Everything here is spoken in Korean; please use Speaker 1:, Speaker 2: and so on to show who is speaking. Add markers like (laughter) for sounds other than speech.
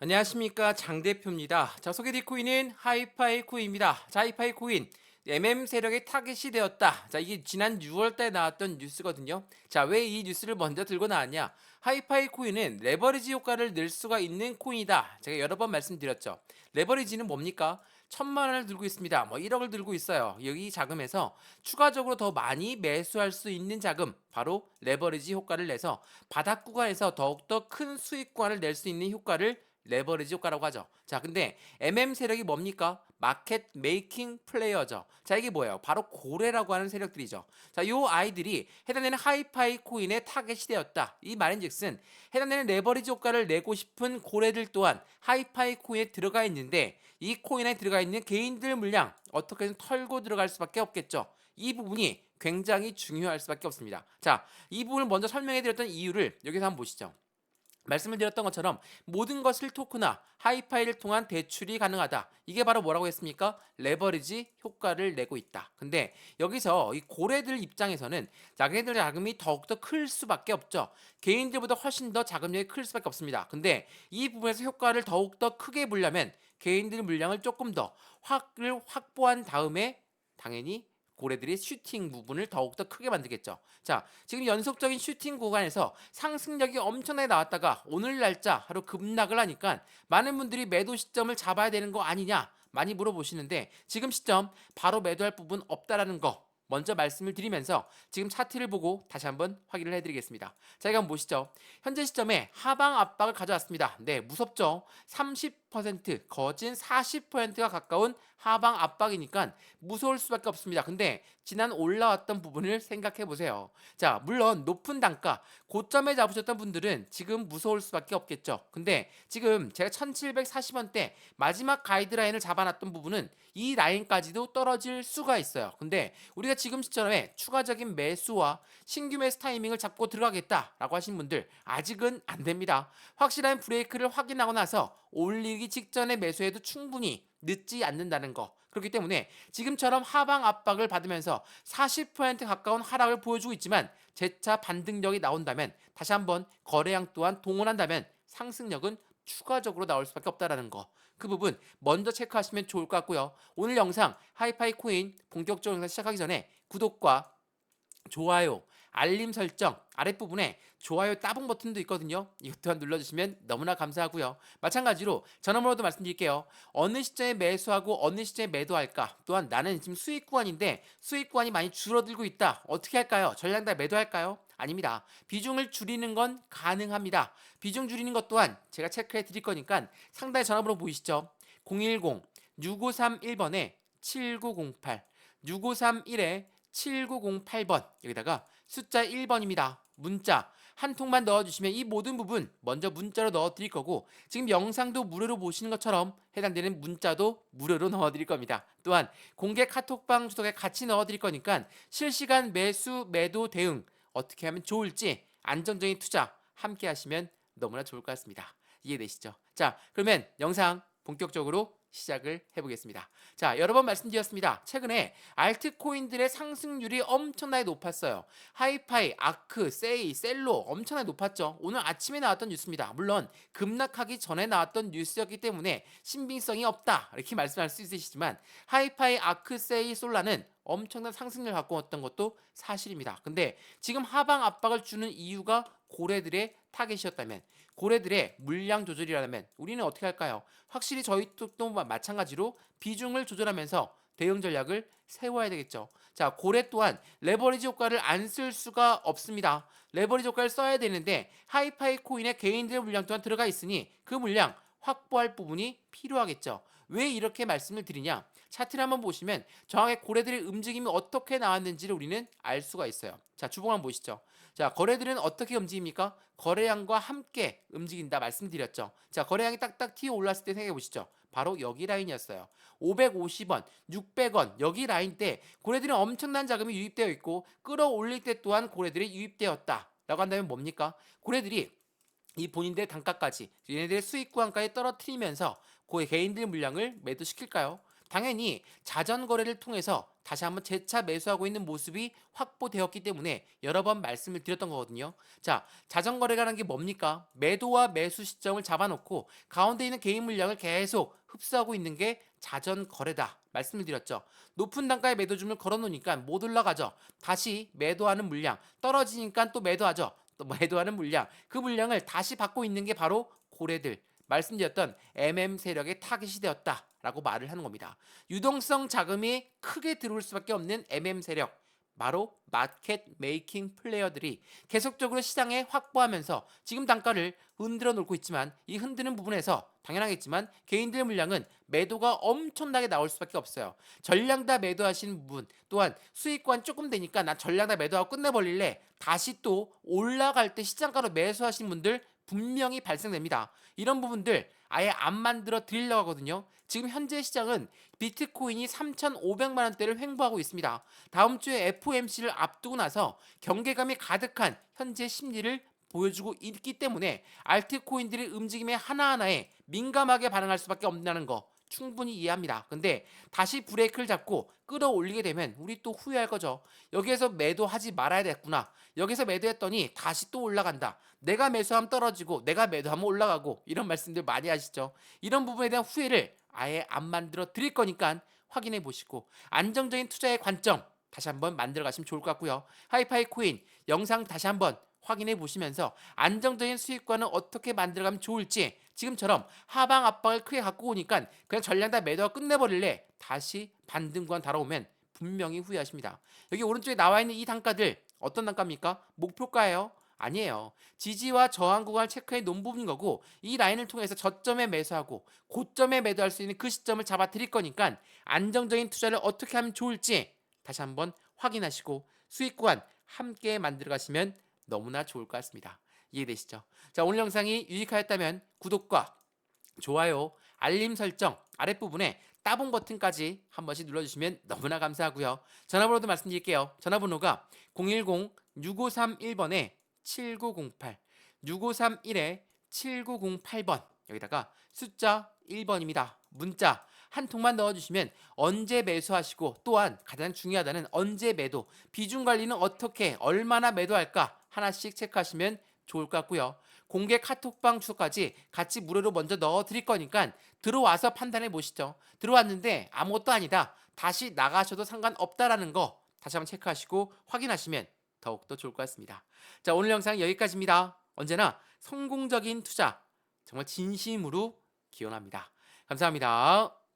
Speaker 1: 안녕하십니까 장 대표입니다. 자 소개될 코인은 하이파이 코인입니다. 자 하이파이 코인 MM 세력의 타겟이 되었다. 자 이게 지난 6월달에 나왔던 뉴스거든요. 자 왜 이 뉴스를 먼저 들고 나왔냐? 하이파이 코인은 레버리지 효과를 낼 수가 있는 코인이다. 제가 여러 번 말씀드렸죠. 레버리지는 뭡니까? 천만 원을 들고 있습니다. 뭐 1억을 들고 있어요. 여기 자금에서 추가적으로 더 많이 매수할 수 있는 자금, 바로 레버리지 효과를 내서 바닥 구간에서 더욱더 큰 수익 구간을 낼 수 있는 효과를 레버리지 효과라고 하죠. 자, 근데 MM 세력이 뭡니까? 마켓 메이킹 플레이어죠. 자, 이게 뭐예요? 바로 고래라고 하는 세력들이죠. 자, 요 아이들이 해당되는 하이파이 코인의 타겟이 되었다. 이 말인즉슨 해당되는 레버리지 효과를 내고 싶은 고래들 또한 하이파이 코인에 들어가 있는데 이 코인에 들어가 있는 개인들 물량 어떻게든 털고 들어갈 수밖에 없겠죠. 이 부분이 굉장히 중요할 수밖에 없습니다. 자, 이 부분을 먼저 설명해 드렸던 이유를 여기서 한번 보시죠. 말씀을 드렸던 것처럼 모든 것을 토크나 하이파이를 통한 대출이 가능하다. 이게 바로 뭐라고 했습니까? 레버리지 효과를 내고 있다. 근데 여기서 이 고래들 입장에서는 자기네들 자금이 더욱더 클 수밖에 없죠. 개인들보다 훨씬 더 자금력이 클 수밖에 없습니다. 근데 이 부분에서 효과를 더욱더 크게 보려면 개인들 물량을 조금 더 확을 확보한 다음에 당연히 고래들이 슈팅 부분을 더욱더 크게 만들겠죠. 자, 지금 연속적인 슈팅 구간에서 상승력이 엄청나게 나왔다가 오늘 날짜 하루 급락을 하니까 많은 분들이 매도 시점을 잡아야 되는 거 아니냐 많이 물어보시는데 지금 시점 바로 매도할 부분 없다라는 거 먼저 말씀을 드리면서 지금 차트를 보고 다시 한번 확인을 해드리겠습니다. 자, 한번 보시죠. 현재 시점에 하방 압박을 가져왔습니다. 네, 무섭죠? 30% 거진 40%가 가까운 하방 압박이니까 무서울 수밖에 없습니다. 근데 지난 올라왔던 부분을 생각해 보세요. 자, 물론 높은 단가 고점에 잡으셨던 분들은 지금 무서울 수밖에 없겠죠. 근데 지금 제가 1740원대 마지막 가이드라인을 잡아놨던 부분은 이 라인까지도 떨어질 수가 있어요. 근데 우리가 지금 시점에 추가적인 매수와 신규 매수 타이밍을 잡고 들어가겠다라고 하신 분들 아직은 안 됩니다. 확실한 브레이크를 확인하고 나서 올리기 직전에 매수해도 충분히 늦지 않는다는 거. 그렇기 때문에 지금처럼 하방 압박을 받으면서 40% 가까운 하락을 보여주고 있지만 재차 반등력이 나온다면 다시 한번 거래량 또한 동원한다면 상승력은 추가적으로 나올 수밖에 없다라는 거. 그 부분 먼저 체크하시면 좋을 것 같고요. 오늘 영상 하이파이 코인 본격적으로 시작하기 전에 구독과 좋아요, 알림 설정 아랫부분에 좋아요 따봉 버튼도 있거든요. 이것 또한 눌러주시면 너무나 감사하고요. 마찬가지로 전화번호도 말씀드릴게요. 어느 시점에 매수하고 어느 시점에 매도할까? 또한 나는 지금 수익 구간인데 수익 구간이 많이 줄어들고 있다. 어떻게 할까요? 전량 다 매도할까요? 아닙니다. 비중을 줄이는 건 가능합니다. 비중 줄이는 것 또한 제가 체크해 드릴 거니까 상단에 전화번호 보이시죠? 010 6531번에 7908 6531에 7908번 여기다가 숫자 1번입니다. 문자 한 통만 넣어주시면 이 모든 부분 먼저 문자로 넣어드릴 거고 지금 영상도 무료로 보시는 것처럼 해당되는 문자도 무료로 (laughs) 넣어드릴 겁니다. 또한 공개 카톡방 주소에 같이 넣어드릴 거니까 실시간 매수 매도 대응 어떻게 하면 좋을지 안정적인 투자 함께 하시면 너무나 좋을 것 같습니다. 이해되시죠? 자 그러면 영상 본격적으로 시작을 해보겠습니다. 자, 여러 번 말씀드렸습니다. 최근에 알트코인들의 상승률이 엄청나게 높았어요. 하이파이, 아크, 세이, 셀로 엄청나게 높았죠. 오늘 아침에 나왔던 뉴스입니다. 물론 급락하기 전에 나왔던 뉴스였기 때문에 신빙성이 없다 이렇게 말씀할 수 있으시지만 하이파이, 아크, 세이, 솔라는 엄청난 상승률 갖고 왔던 것도 사실입니다. 근데 지금 하방 압박을 주는 이유가 고래들의 타겟이었다면 고래들의 물량 조절이라면 우리는 어떻게 할까요? 확실히 저희 또 마찬가지로 비중을 조절하면서 대응 전략을 세워야 되겠죠. 자, 고래 또한 레버리지 효과를 안 쓸 수가 없습니다. 레버리지 효과를 써야 되는데 하이파이 코인에 개인들의 물량 또한 들어가 있으니 그 물량 확보할 부분이 필요하겠죠. 왜 이렇게 말씀을 드리냐? 차트를 한번 보시면 정확하게 고래들의 움직임이 어떻게 나왔는지를 우리는 알 수가 있어요. 자, 주봉 한번 보시죠. 자, 거래들은 어떻게 움직입니까? 거래량과 함께 움직인다 말씀드렸죠. 자, 거래량이 딱딱 튀어 올랐을 때 생각해 보시죠. 바로 여기 라인이었어요. 550원, 600원 여기 라인 때 고래들은 엄청난 자금이 유입되어 있고 끌어올릴 때 또한 고래들이 유입되었다. 라고 한다면 뭡니까? 고래들이 이 본인들의 단가까지 얘네들의 수익 구간까지 떨어뜨리면서 그 개인들 물량을 매도시킬까요? 당연히 자전 거래를 통해서 다시 한번 재차 매수하고 있는 모습이 확보되었기 때문에 여러 번 말씀을 드렸던 거거든요. 자, 자전 거래라는 게 뭡니까? 매도와 매수 시점을 잡아놓고 가운데 있는 개인 물량을 계속 흡수하고 있는 게 자전 거래다. 말씀을 드렸죠. 높은 단가의 매도줌을 걸어놓으니까 못 올라가죠. 다시 매도하는 물량 떨어지니까 또 매도하죠. 또 매도하는 물량 그 물량을 다시 받고 있는 게 바로 고래들 말씀드렸던 MM 세력의 타깃이 되었다 라고 말을 하는 겁니다. 유동성 자금이 크게 들어올 수밖에 없는 MM 세력 바로 마켓 메이킹 플레이어들이 계속적으로 시장에 확보하면서 지금 단가를 흔들어 놓고 있지만 이 흔드는 부분에서 당연하겠지만 개인들 물량은 매도가 엄청나게 나올 수밖에 없어요. 전량 다 매도하시는 부분 또한 수익권 조금 되니까 나 전량 다 매도하고 끝내버릴래 다시 또 올라갈 때 시장가로 매수하시는 분들 분명히 발생됩니다. 이런 부분들 아예 안 만들어 드리려고 하거든요. 지금 현재 시장은 비트코인이 3,500만 원대를 횡보하고 있습니다. 다음 주에 FOMC를 앞두고 나서 경계감이 가득한 현재 심리를 보여주고 있기 때문에 알트코인들의 움직임에 하나하나에 민감하게 반응할 수밖에 없다는 거 충분히 이해합니다. 근데 다시 브레이크를 잡고 끌어올리게 되면 우리 또 후회할 거죠. 여기에서 매도하지 말아야 됐구나. 여기서 매도했더니 다시 또 올라간다. 내가 매수하면 떨어지고 내가 매도하면 올라가고 이런 말씀들 많이 하시죠. 이런 부분에 대한 후회를 아예 안 만들어 드릴 거니까 확인해 보시고 안정적인 투자의 관점 다시 한번 만들어 가시면 좋을 것 같고요. 하이파이 코인 영상 다시 한번 확인해 보시면서 안정적인 수익관을 어떻게 만들어가면 좋을지 지금처럼 하방 압박을 크게 갖고 오니까 그냥 전량 다 매도가 끝내버릴래 다시 반등 구간 달아오면 분명히 후회하십니다. 여기 오른쪽에 나와 있는 이 단가들 어떤 단가입니까? 목표가예요. 아니에요. 지지와 저항 구간을 체크해 놓은 부분인 거고 이 라인을 통해서 저점에 매수하고 고점에 매도할 수 있는 그 시점을 잡아 드릴 거니까 안정적인 투자를 어떻게 하면 좋을지 다시 한번 확인하시고 수익 구간 함께 만들어 가시면 너무나 좋을 것 같습니다. 이해되시죠? 자, 오늘 영상이 유익하였다면 구독과 좋아요, 알림 설정 아랫부분에 따봉 버튼까지 한 번씩 눌러주시면 너무나 감사하고요. 전화번호도 말씀드릴게요. 전화번호가 010-6531번에 7908, 6531에 7908번 여기다가 숫자 1번입니다. 문자 한 통만 넣어주시면 언제 매수하시고 또한 가장 중요하다는 언제 매도 비중 관리는 어떻게 얼마나 매도할까 하나씩 체크하시면 좋을 것 같고요. 공개 카톡방 주소까지 같이 무료로 먼저 넣어 드릴 거니까 들어와서 판단해 보시죠. 들어왔는데 아무것도 아니다. 다시 나가셔도 상관없다라는 거 다시 한번 체크하시고 확인하시면 더욱더 좋을 것 같습니다. 자, 오늘 영상 여기까지입니다. 언제나 성공적인 투자 정말 진심으로 기원합니다. 감사합니다.